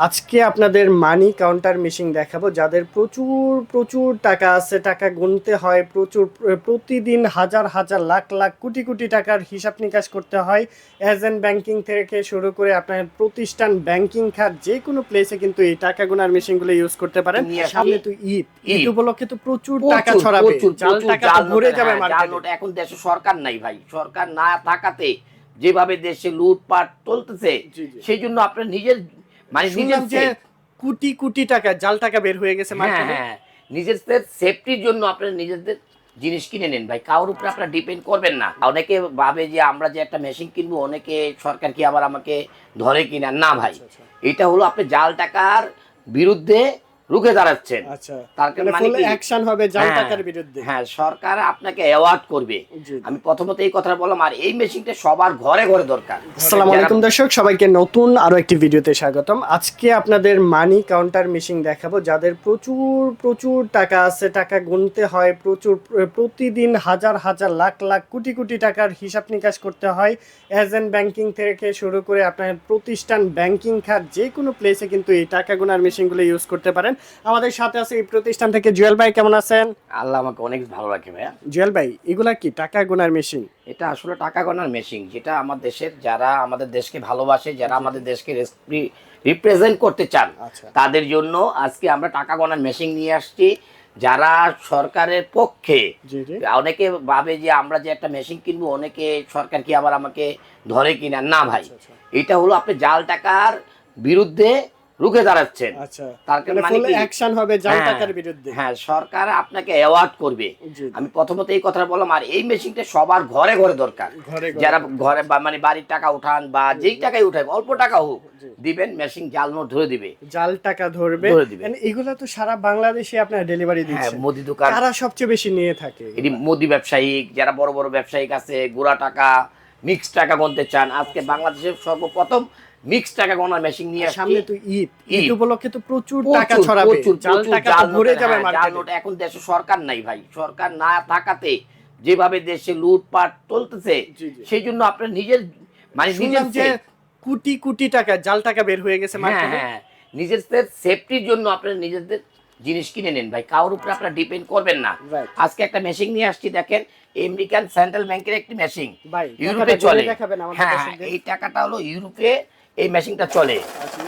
আজকে আপনাদের মানি counter machine দেখাবো যাদের প্রচুর প্রচুর টাকা আছে টাকা গুনতে হয় প্রচুর প্রতিদিন হাজার হাজার লাখ লাখ কোটি কোটি টাকার হিসাব নিকাশ করতে হয় এজেন্ট ব্যাংকিং থেকে শুরু করে আপনার প্রতিষ্ঠান ব্যাংকিং খাত যে কোনো প্লেসে কিন্তু এই টাকা গোনার মেশিনগুলো ইউজ করতে পারেন সামনে তো ঈদ ঈদ। উপলক্ষে তো প্রচুর টাকা ছড়াবে জাল টাকা ভরে যাবে হ্যাঁ, নোট। এখন দেশে সরকার নাই ভাই সরকার না থাকাতে যেভাবে দেশে লুটপাট চলতেছে। সেই জন্য আপনার নিজের মানে নিজের শুনলাম যে কোটি কোটি টাকা জাল টাকা বের হয়ে গেছে হ্যাঁ হ্যাঁ। নিজেদের সেফটির জন্য আপনার নিজেদের জিনিস কিনে নেন ভাই। কারোর উপরে আপনারা ডিপেন্ড করবেন না। অনেকে ভাবে যে আমরা যে একটা মেশিন কিনবো অনেকে সরকার কি আবার আমাকে ধরে কিনা? না ভাই। আচ্ছা, এটা হলো আপনি জাল টাকার বিরুদ্ধে রুখে দাঁড়াচ্ছেন। আচ্ছা। তার মানে মানে কি? অ্যাকশন হবে জাল হ্যাঁ, বিরুদ্ধে। হ্যাঁ সরকার আপনাকে অ্যাওয়ার্ড করবে। আমি প্রথমত এই কথাটা বললাম আর এই মেশিনটা সবার ঘরে ঘরে দরকার। আসসালামু আলাইকুম দর্শক সবাইকে নতুন আরও একটি ভিডিওতে স্বাগতম। আজকে আপনাদের মানি কাউন্টার মেশিন দেখাবো যাদের প্রচুর প্রচুর টাকা আছে টাকা গুনতে হয় প্রচুর প্রতিদিন হাজার হাজার লাখ লাখ কোটি কোটি টাকার হিসাব নিকাশ করতে হয়। এজেন্ট ব্যাংকিং থেকে শুরু করে আপনার প্রতিষ্ঠান ব্যাংকিং খাত যে কোনো প্লেসে কিন্তু এই টাকা গোনার মেশিনগুলো ইউজ করতে পারেন। আমাদের সাথে আছে এই প্রতিষ্ঠান থেকে জুয়েল ভাই কেমন আছেন? আল্লাহ আমাকে অনেক ভালো রাখে ভাইয়া। জুয়েল ভাই এগুলা কি টাকা গোনার মেশিন এটা আসলে টাকা গণার মেশিন যেটা আমার দেশের যারা আমাদের দেশকে ভালোবাসে যারা আমাদের দেশকে রিপ্রেজেন্ট করতে চান আচ্ছা। তাদের জন্য আজকে আমরা টাকা গোনার মেশিন নিয়ে আসছি। যারা সরকারের পক্ষে অনেকে ভাবে যে আমরা যে একটা মেশিন কিনবো অনেকে সরকার কি আবার আমাকে ধরে কিনা? না ভাই। আচ্ছা। এটা হলো আপনি জাল টাকার বিরুদ্ধে রুখে দাঁড়াচ্ছেন। আচ্ছা। তার মানে? অ্যাকশন হবে জাল হ্যাঁ, বিরুদ্ধে। হ্যাঁ সরকার আপনাকে অ্যাওয়ার্ড করবে। আমি প্রথমত এই কথাটা বললাম আর এই মেশিনটা সবার ঘরে ঘরে দরকার। যারা ঘরে মানে বাড়ির টাকা উঠান বা যেই টাকাই উঠান অল্প টাকা হোক দিবেন মেশিন জাল নোট ধরে দিবে। জাল টাকা ধরবে। ধরে দিবে। এগুলা তো সারা বাংলাদেশে আপনার ডেলিভারি হ্যাঁ দিচ্ছে। মুদি দোকান তারা সবচেয়ে বেশি নিয়ে থাকে এটি মুদি ব্যবসায়িক যারা বড় বড় ব্যবসায়িক আছে গোড়া টাকা মিক্স টাকা গুনতে চান আজকে বাংলাদেশের সর্বপ্রথম মিক্স টাকা গোনার মেশিন নিয়ে আসছি। সামনে তো ঈদ। ঈদ। উপলক্ষে তো প্রচুর টাকা ছড়াবে। প্রচুর, টাকা ভরে যাবে হ্যাঁ, মার্কেটে এখন দেশে সরকার নাই ভাই। সরকার না থাকাতে যেভাবে দেশে লুটপাট চলতেছে। সেই জন্য আপনার নিজের মানে নিজের যে কোটি কোটি টাকা জাল টাকা বের হয়ে গেছে হ্যাঁ মার্কেটে হ্যাঁ। নিজের সেফটির জন্য আপনার নিজেদের জিনিস কিনে নেন ভাই। কারোর উপরে আপনারা ডিপেন্ড করবেন না। আজকে একটা মেশিন নিয়ে আসছি দেখেন। আমেরিকান সেন্ট্রাল ব্যাংকের একটি মেশিন ইউরোপে চলে। আমাদের হ্যাঁ এই টাকাটা হলো ইউরোপে এই মেশিনটা চলে।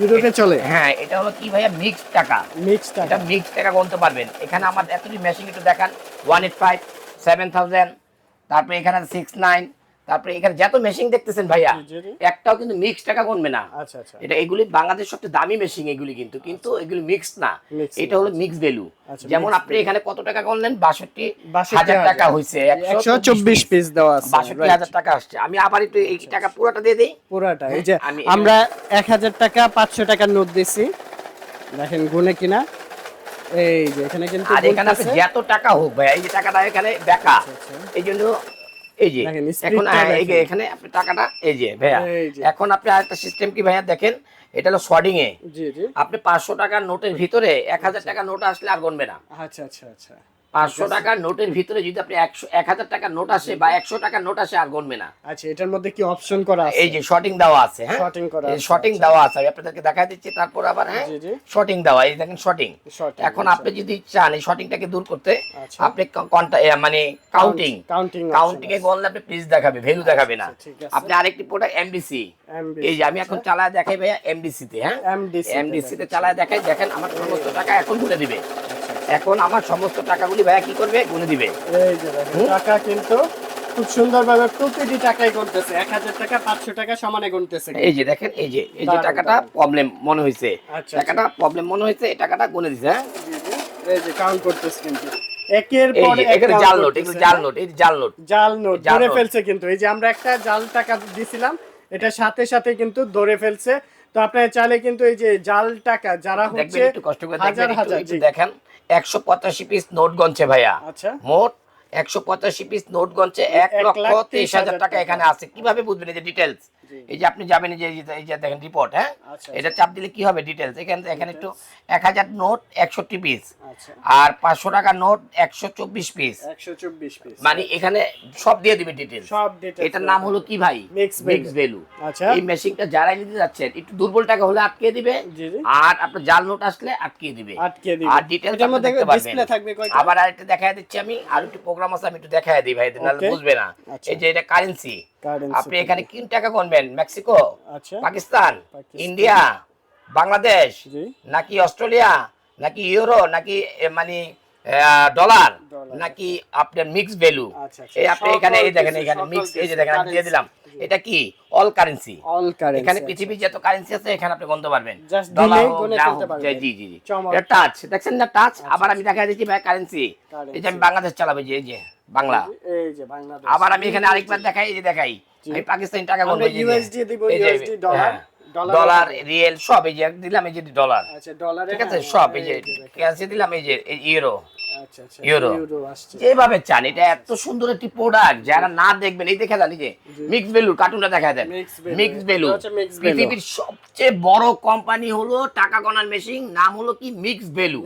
ইউরোপে চলে? হ্যাঁ এটা হলো কি ভাইয়া মিক্স টাকা। মিক্স টাকা। এটা মিক্স টাকা বলতে পারবেন। এখানে আমাদের এতটি মেশিন একটু দেখান। One eight five seven thousand তারপরে এখানে সিক্স নাইন তারপরে এখানে যত মেশিন দেখতেছেন ভাইয়া। একটাও কিন্তু মিক্স টাকা গুনবে না। আচ্ছা আচ্ছা। এটা এগুলি বাংলাদেশ সবচেয়ে দামি মেশিন এগুলি কিন্তু কিন্তু এগুলি মিক্স না। এটা হলো মিক্স ভ্যালু আচ্ছা, যেমন আপনি এখানে কত টাকা করলেন বাষট্টি 62 হাজার টাকা। হয়েছে একশো চব্বিশ পিস দেওয়া আছে বাষট্টি. হাজার টাকা আসছে। আমি আবার একটু এই টাকা পুরোটা দিয়ে দিই। পুরাটা এই যে আমরা এক হাজার টাকা পাঁচশো টাকার নোট দিছি। দেখেন গুনে কিনা। এই যে এখানে কিন্তু আর এখানে যত টাকা হোক ভাই এই যে টাকাটা এখানে বেকা। এই জন্য এই যে এখন। এখানে আপনি টাকাটা এই যে ভাইয়া এখন আপনি আরেকটা সিস্টেম কি ভাইয়া দেখেন? এটা হলো সোয়াডিং এ। আপনি পাঁচশো টাকার নোটের ভিতরে এক হাজার টাকার নোট আসলে আর গণবে না। আচ্ছা আচ্ছা আচ্ছা। পাঁচশো টাকার নোটের ভিতরে যদি আপনি একশো এক হাজার টাকার নোট আসে বা একশো টাকার নোট আসে আর গণবে না আচ্ছা এটার মধ্যে কি অপশন করা আছে এই যে শর্টিং দেওয়া আছে হ্যাঁ Sorting করা শর্টিং আচ্ছা। দেওয়া আছে আমি আপনাদেরকে দেখা দিচ্ছি তারপর আবার হ্যাঁ। শর্টিং দেওয়া এই দেখেন শর্টিং এখন আচ্ছা। আপনি যদি চান এই শর্টিংটাকে দূর করতে আচ্ছা। আপনি মানে কাউন্টিং option কাউন্টিং এ। গণলে আপনি প্লিজ দেখাবে ভ্যালু দেখাবে না আচ্ছা। আপনি আরেকটি প্রোডাক্ট MDC, এই যে আমি এখন চালায় দেখাই ভাইয়া এমডিসি তে হ্যাঁ এমডিসি তে চালায় দেখাই দেখেন আমার সমস্ত টাকা এখন গুনে দিবে এখন আমার সমস্ত টাকাগুলি ভাইয়া কি করবে? গুনে দিবে। টাকা কিন্তু খুব সুন্দরভাবে প্রতিটি টাকায় গুনতেছে। এক হাজার টাকা পাঁচশো টাকা সমানে গুনতেছে। এই যে দেখেন এই যে এই যে টাকাটা প্রবলেম মনে হয়েছে আচ্ছা, টাকাটা প্রবলেম মনে হয়েছে এই টাকাটা গুনে দিছে হ্যাঁ? জি, জি। এই যে কাউন্ট করতেছে কিন্তু। একের পর এক জাল নোট এগুলো জাল? নোট এই জাল নোট। জাল নোট ধরে ফেলছে কিন্তু। এই যে আমরা একটা জাল টাকা দিছিলাম এটা সাথে সাথে কিন্তু ধরে ফেলছে। তো আপনারা চাইলে কিন্তু এই যে জাল টাকা যারা হচ্ছে হাজার হাজার দেখেন। একশো পঁচাশি পিস নোট গঞ্চে ভাইয়া আচ্ছা মোট একশো পঁচাশি পিস নোট গঞ্চে এক লক্ষ তেইশ হাজার টাকা। এখানে আছে কীভাবে বুঝবেন এই যে ডিটেলস। এই যে আপনি যাবেন যে এই যে- দেখেন রিপোর্ট হ্যাঁ? আচ্ছা এটা চাপ দিলে কি হবে ডিটেলস এখানে এখানে একটু এক হাজার নোট একষট্টি পিস আচ্ছা। আর পাঁচশো টাকা নোট একশো চব্বিশ পিস মানে এখানে সব দিয়ে দিবে ডিটেলস এটার নাম হলো কি ভাই? মিক্স ভ্যালু আচ্ছা। এই মেশিনটা যারাই নিতে যাচ্ছেন একটু দুর্বল টাকা হলে আটকে দিবে। জি জি। আর আপনার জাল নোট আসলে আটকে দিবে। আটকে দিবে। আর আপনি দেখতে পারবেন। ডিসপ্লে থাকবে কয়টা? আবার আরেকটা দেখায় দিচ্ছি আমি আর একটু প্রোগ্রাম আছে আমি একটু দেখায় দিই ভাই নাহলে. বুঝবে না। আচ্ছা। এই যে এটা কারেন্সি আপনি এখানে কোন টাকা গুনবেন। মেক্সিকো আচ্ছা। পাকিস্তান। ইন্ডিয়া বাংলাদেশ নাকি অস্ট্রেলিয়া নাকি ইউরো নাকি মানে ডলার নাকি আপনার মিক্স ভ্যালু আচ্ছা, আচ্ছা। এই আপনি এখানে এই দেখেন এখানে মিক্স এই যে দেখেন আমি দিয়ে দিলাম। এটা কি? অল কারেন্সি অল কারেন্সি এখানে পৃথিবীর যত কারেন্সি আছে এখানে আপনি গুনতে পারবেন। ডলার। জি জি জি এটা টাচ দেখছেন না টাচ আবার আমি দেখা দিচ্ছি ভাই কারেন্সি। এই যে আমি বাংলাদেশ চালাবো যে এই যে। বাংলা। এই যে বাংলাদেশ। আবার আমি এখানে আরেকবার দেখাই এই যে দেখাই আমি পাকিস্তানি টাকা গুনবো যে- দিব, ইউএসডি ডলার, ডলার রিয়েল সব এই যে দিলাম এই যে ডলার আচ্ছা ডলারে ঠিক আছে হ্যাঁ, সব এই যে। দিলাম এই যে ইউরো ইউরো। ইউরো যেভাবে চান এটা এত সুন্দর একটি প্রোডাক্ট যারা না দেখবেন এই দেখে এই যে মিক্স ভ্যালু কার্টুনটা দেখা দেন। মিক্স ভ্যালু এটা। পৃথিবীর সবচেয়ে বড় কোম্পানি হলো টাকা গণার মেশিন নাম হলো কি? মিক্স ভ্যালু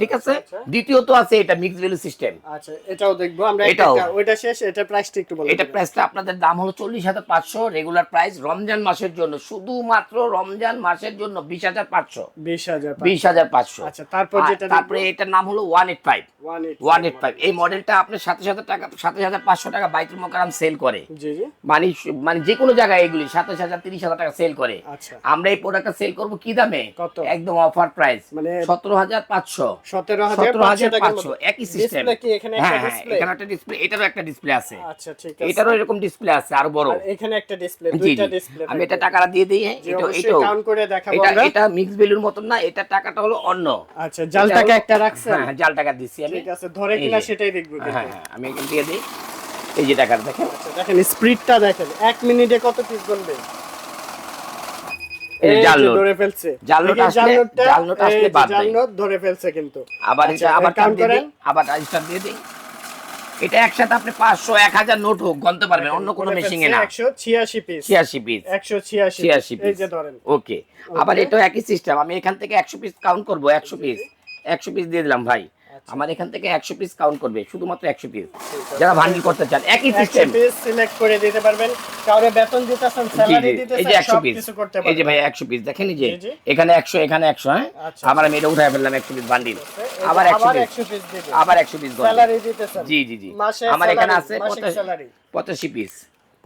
ঠিক আছে? আচ্ছা দ্বিতীয়ত আছে এটা মিক্স ভ্যালু সিস্টেম আচ্ছা এটাও দেখব। আমরা এটাও। ওইটা শেষ এটা প্রাইসটা একটু বলুন এটা প্রাইসটা আপনাদের দাম হলো চল্লিশ হাজার পাঁচশো রেগুলার প্রাইস রমজান মাসের জন্য। শুধুমাত্র রমজান মাসের জন্য বিশ হাজার পাঁচশো। বিশ হাজার বিশ হাজার পাঁচশো। আচ্ছা তারপর যেটা তারপরে এটার নাম হলো one eight five eight one eight five এই মডেলটা আপনি সাতাশ হাজার টাকা সাতাশ হাজার পাঁচশো টাকা বাইতুল মোকারাম সেল করে। মানে মানে যে কোনো জায়গায় এগুলি সাতাশ হাজার তিরিশ হাজার টাকা সেল করে। আচ্ছা। আমরা এই প্রোডাক্টটা সেল করব কি দামে? একদম অফার প্রাইস মানে সতেরো হাজার পাঁচশো। সতেরো হাজার পাঁচশো একই সিস্টেম হ্যাঁ হ্যাঁ এখানে একটা ডিসপ্লে এটারও একটা ডিসপ্লে আছে। আচ্ছা আছে। এটারও এরকম ডিসপ্লে আছে আরও বড়। এখানে একটা ডিসপ্লে দুইটা ডিসপ্লে আমি এটা টাকাটা দিয়ে দিই হ্যাঁ এটা কাউন্ট করে দেখাবো এটা এটা মিক্স ভ্যালুর মতন না এটা টাকাটা হলো অন্য। আচ্ছা জাল টাকা একটা রাখছেন? হ্যাঁ হ্যাঁ, জাল টাকা দিচ্ছি আমি। ঠিক আছে ধরে কিনা সেটাই দেখব হ্যাঁ হ্যাঁ আমি এখানে দিয়ে দিই। এই যে টাকাটা দেখেন। আচ্ছা দেখেন স্পিডটা দেখেন এক মিনিটে কত পিস নোট। ধরে ফেলছে। ধরে ফেলছে কিন্তু। আবার আচ্ছা, এটা আবার count করেন। আবার দিয়ে দিই। এটা একসাথে আপনি পাঁচশো এক হাজার নোট হোক গণতে পারবেন অন্য কোনো মেশিন এ না। একশো ছিয়াশি পিস ছিয়াশি পিস একশো ছিয়াশি ছিয়াশি এই পিস যে ধরেন। ওকে আবার এটা একই সিস্টেম আমি এখান থেকে একশো পিস কাউন্ট করব একশো পিস একশো পিস দিয়ে দিলাম ভাই। আচ্ছা। আমার এখান থেকে একশো পিস কাউন্ট করবে শুধুমাত্র একশো পিস যারা ভান্ডিল করতে চান একই সিস্টেম সিলেক্ট করে দিতে পারবেন। কাউরে বেতন দিতেছেন স্যালারি জি। এই যে দিতেছেন একশো সব পিস এই যে ভাই একশো পিস দেখেন এই যে। এখানে একশো এখানে একশো হ্যাঁ? আচ্ছা। আবার আমি এটা ফেললাম একশো পিস বান্ডিল আবার একশো আবার পিস আবার একশো পিস স্যালারি দিতেছেন। জি জি জি। আমার এখানে আছে মাসিক পঁচাশি- salary। পঁচাশি পিস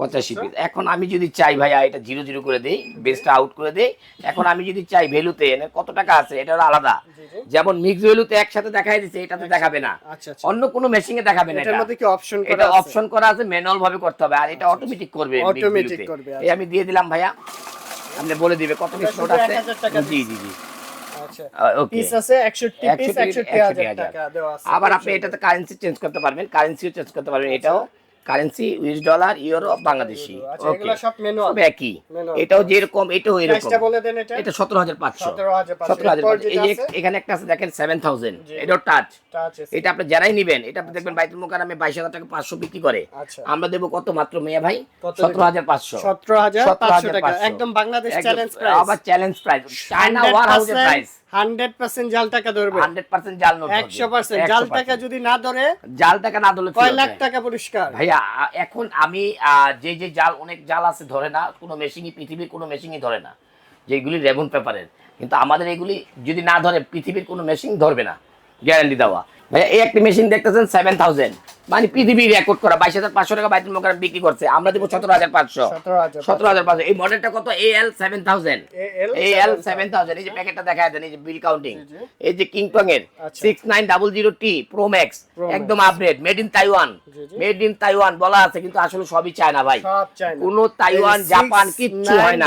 পঁচাশি পিস এখন আমি যদি চাই ভাইয়া এটা জিরো জিরো করে দেই বেসটা আউট করে দেই এখন আমি যদি চাই ভ্যালুতে কত টাকা আছে এটা হলো আলাদা। যেমন মিক্স ভ্যালুতে একসাথে দেখাই দিচ্ছে এটাতে দেখাবে না। আচ্ছা আচ্ছা। অন্য কোনো মেশিনে দেখাবে না এটার মধ্যে কি অপশন করা আছে? অপশন করা আছে ম্যানুয়াল ভাবে করতে হবে আর এটা অটোমেটিক করবে তে। করবে, এই আমি দিয়ে দিলাম ভাইয়া। আপনি বলে দিবে কত পিস এটা নোট আছে। জি জি জি। আচ্ছা। ওকে পিস আছে 61 পিস 61 61 হাজার 61,000 টাকা দেওয়া আছে। আবার আপনি এটাতে কারেন্সি চেঞ্জ করতে পারবেন কারেন্সিও চেঞ্জ করতে পারবেন এটাও currency US dollar euro Bangladeshi আচ্ছা ওকে সব একই। এটাও যেরকম এটাও এরকম। প্রাইসটা বলে দেন এটা। এটা সতেরো হাজার পাঁচশো। 17,500 সতেরো হাজার এই যে এখানে একটা আছে দেখেন সেভেন থাউজেন্ড এটাও টাচ এটা আপনি যারাই নিবেন এটা আপনি দেখবেন বাইতুল মোকারমে বাইশ হাজার টাকা পাঁচশো বিক্রি করে। আচ্ছা। আমরা দেবো কত মাত্র মেয়ে ভাই? সতেরো হাজার পাঁচশো। 17500 টাকা। একদম বাংলাদেশ চ্যালেঞ্জ প্রাইস আবার চ্যালেঞ্জ প্রাইস চায়না ওয়ার হাউসের প্রাইস 100% জাল টাকা ধরবে। হান্ড্রেড পার্সেন্ট জাল নোট 100% জাল টাকা যদি না ধরে জাল টাকা না ধরলে কয় লাখ টাকা পুরস্কার ভাইয়া এখন আমি আহ, যে যে জাল অনেক জাল আছে ধরে না কোনো মেশিনই পৃথিবীর কোনো মেশিনই ধরে না। যেগুলি রেবন পেপারের। কিন্তু আমাদের এগুলি যদি না ধরে পৃথিবীর কোনো মেশিন ধরবে না গ্যারান্টি দেওয়া। ভাইয়া এই একটি মেশিন দেখতেছেন সেভেন থাউজেন্ড মানে পৃথিবী রেকর্ড করা বাইশ হাজার পাঁচশো টাকা বাইতুল বিক্রি করছে। আমরা দেবো সতেরো হাজার পাঁচশো। সতেরো হাজার পাঁচশো। এই মডেলটা কত? এ এল সেভেন থাউজেন্ড এই এল সেভেন থাউজেন্ড এই যে প্যাকেটটা দেখা দেন এই যে বিল কাউন্টিং। এই যে কিংটং এর আচ্ছা। Six nine double zero T pro max একদম update made in Taiwan. Made in Taiwan বলা আছে কিন্তু আসলে সবই চায়না ভাই। কোনো তাইওয়ান জাপান কিচ্ছু হয় না।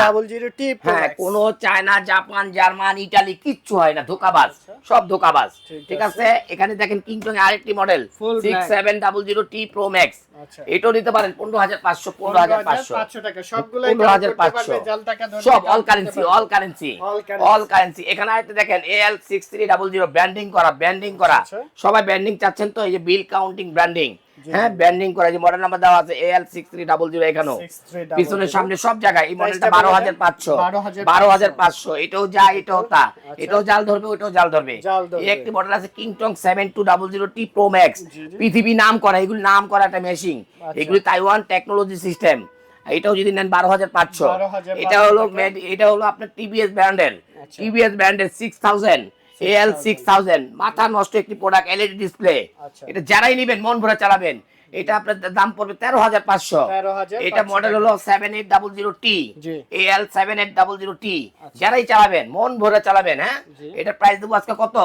হ্যাঁ কোনো চায়না জাপান জার্মান ইটালি কিচ্ছু হয় না। ধোকাবাজ। সব ধোকাবাজ। ঠিক ঠিক আছে? এখানে দেখেন কিংটং এর আরেকটি model Full six black। Seven double zero T pro max এটাও নিতে পারেন পনেরো হাজার পাঁচশো পনেরো হাজার পাঁচশো। 15500 টাকা সবগুলাই পনেরো হাজার পাঁচশো। জাল টাকা ধরে সব all currency all currency all currency এখানে আরেকটা দেখেন L six three double zero branding করা ব্র্যান্ডিং করা। আচ্ছা। সবাই ব্র্যান্ডিং চাচ্ছেন তো এই যে বিল কাউন্টিং ব্র্যান্ডিং হ্যাঁ ব্যান্ডিং করা যে মডেল নাম্বার দেওয়া আছে L six three double zero এখানেও। পিছনের সামনে সব জায়গায় এই মডেলটা বারো হাজার। পাঁচশো। 12,500 বারো হাজার পাঁচশো। এটাও যা এটাও তা। আচ্ছা। এটাও জাল ধরবে ওটাও জাল ধরবে। একটি মডেল আছে Kingtong seven two double zero T pro max. পৃথিবী নাম করা এগুলি নাম করা একটা মেশিন আচ্ছা। এগুলি তাইওয়ান টেকনোলজি সিস্টেম এটাও যদি নেন বারো হাজার পাঁচশো। 12,500 এটা হলো। এটা হলো আপনার টিভিএস ব্র্যান্ডের। টিভিএস ব্র্যান্ডের six thousand L six thousand মাথা নষ্ট একটি প্রোডাক্ট এলইডি ডিসপ্লে। এটা যারাই নেবেন মন ভরে চালাবেন। এটা আপনার দাম পড়বে তেরো হাজার পাঁচশো। এটা মডেল হলো seven eight double zero T L seven eight double zero T যারাই চালাবেন মন ভরে চালাবেন হ্যাঁ? এটা প্রাইস দেবো আজকে কত?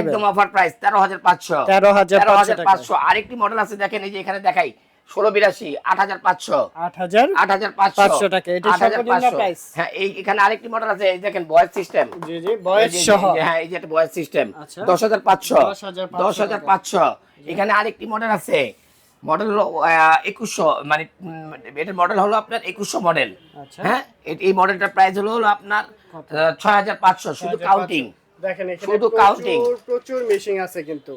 একদম অফার প্রাইস তেরো হাজার পাঁচশো। 13,500 তেরো হাজার পাঁচশো। আরেকটি মডেল আছে দেখেন এই যে এখানে দেখাই। ষোলো বিরাশি আট হাজার পাঁচশো। 8000 আট হাজার পাঁচশো। 500 টাকা, এটা সর্বনিম্ন price। হ্যাঁ এই এখানে আরেকটি মডেল আছে এই দেখেন বয়েস সিস্টেম হ্যাঁ এই যে একটা বয়েস সিস্টেম আচ্ছা। দশ হাজার পাঁচশো। দশ হাজার পাঁচশো এখানে আরেকটি মডেল আছে। মডেল হলো একুশশো মানে এটার মডেল হলো আপনার একুশশো মডেল আচ্ছা। হ্যাঁ এই মডেলটার প্রাইস হলো হলো আপনার ছয় হাজার পাঁচশো। শুধু কাউন্টিং দেখেন শুধু counting। প্রচুর মেশিন আছে কিন্তু।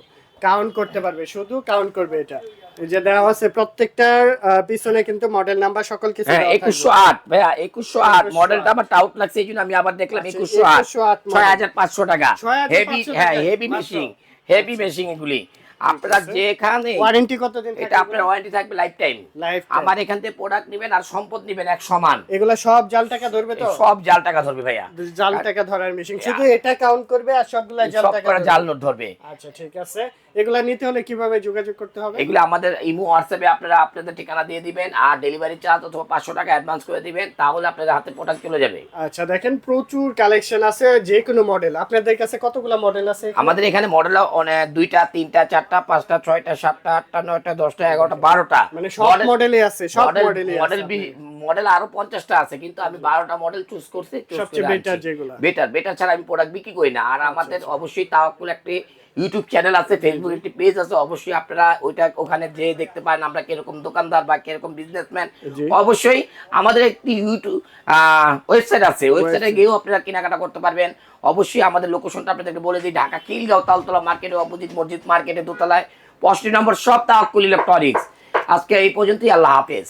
কাউন্ট করতে পারবে শুধু কাউন্ট করবে এটা। যে দেওয়া আছে প্রত্যেকটার পিছনে কিন্তু মডেল নাম্বার সকল কিছু হ্যাঁ একুশশো আট ভাইয়া একুশশো আট মডেলটা আমার টাউট লাগছে এই জন্য আমি আবার দেখলাম আচ্ছা, একুশশো আট। ছয় হাজার পাঁচশো টাকা। হেভি হ্যাঁ হেভি হেভি মেশিন এগুলি। আপনারা যেখানে ওয়ারেন্টি কতদিন এটা আপনার ওয়ারেন্টি থাকবে লাইফ টাইম আমার এখান থেকে প্রোডাক্ট নেবেন আর সম্পদ নেবেন এক সমান। এগুলা সব জাল টাকা ধরবে তো? সব জাল টাকা ধরবে ভাইয়া। জাল টাকা ধরার মেশিন শুধু এটা কাউন্ট করবে আর সবগুলা জাল টাকা জাল নোট ধরবে। আচ্ছা ঠিক আছে। এগুলা নিতে হলে কীভাবে যোগাযোগ করতে হবে? এগুলো আমাদের ইমো হোয়াটসঅ্যাপে আপনারা আপনাদের ঠিকানা দিয়ে দিবেন আর ডেলিভারি চার্জ অথবা পাঁচশো টাকা অ্যাডভান্স করে দিবেন তাহলে আপনাদের হাতে প্রোডাক্ট চলে যাবে। আচ্ছা দেখেন প্রচুর কালেকশন আছে যে কোনো মডেল আপনাদের কাছে কতগুলা মডেল আছে আমাদের এখানে মডেল দুইটা তিনটা চারটা পাঁচটা ছয়টা সাতটা আটটা নয়টা দশটা এগারোটা বারোটা। মানে সব মডেলে আছে সব মডেলে মডেল মডেল আরও পঞ্চাশটা আছে কিন্তু আমি বারোটা মডেল চুজ করছি। বেটার বেটার ছাড়া আমি প্রোডাক্ট বিক্রি করি না। আর আমাদের অবশ্যই তাওয়াক্কুল একটি ইউটিউব চ্যানেল আছে ফেসবুক একটি পেজ আছে অবশ্যই আপনারা ওইটা ওখানে যে দেখতে পারেন আমরা কীরকম দোকানদার বা কীরকম বিজনেসম্যান অবশ্যই আমাদের একটি ইউটিউব ওয়েবসাইট আছে। ওয়েবসাইটে গিয়েও আপনারা কেনাকাটা করতে পারবেন। অবশ্যই আমাদের লোকেশনটা আপনাদেরকে বলে দিই ঢাকা খিলগাঁও তালতলা মার্কেটে অপোজিট মসজিদ মার্কেটে দোতলায়। পঁয়ষট্টি নম্বর সব তাওয়াক্কুল ইলেকট্রনিক্স আজকে এই পর্যন্তই আল্লাহ হাফেজ।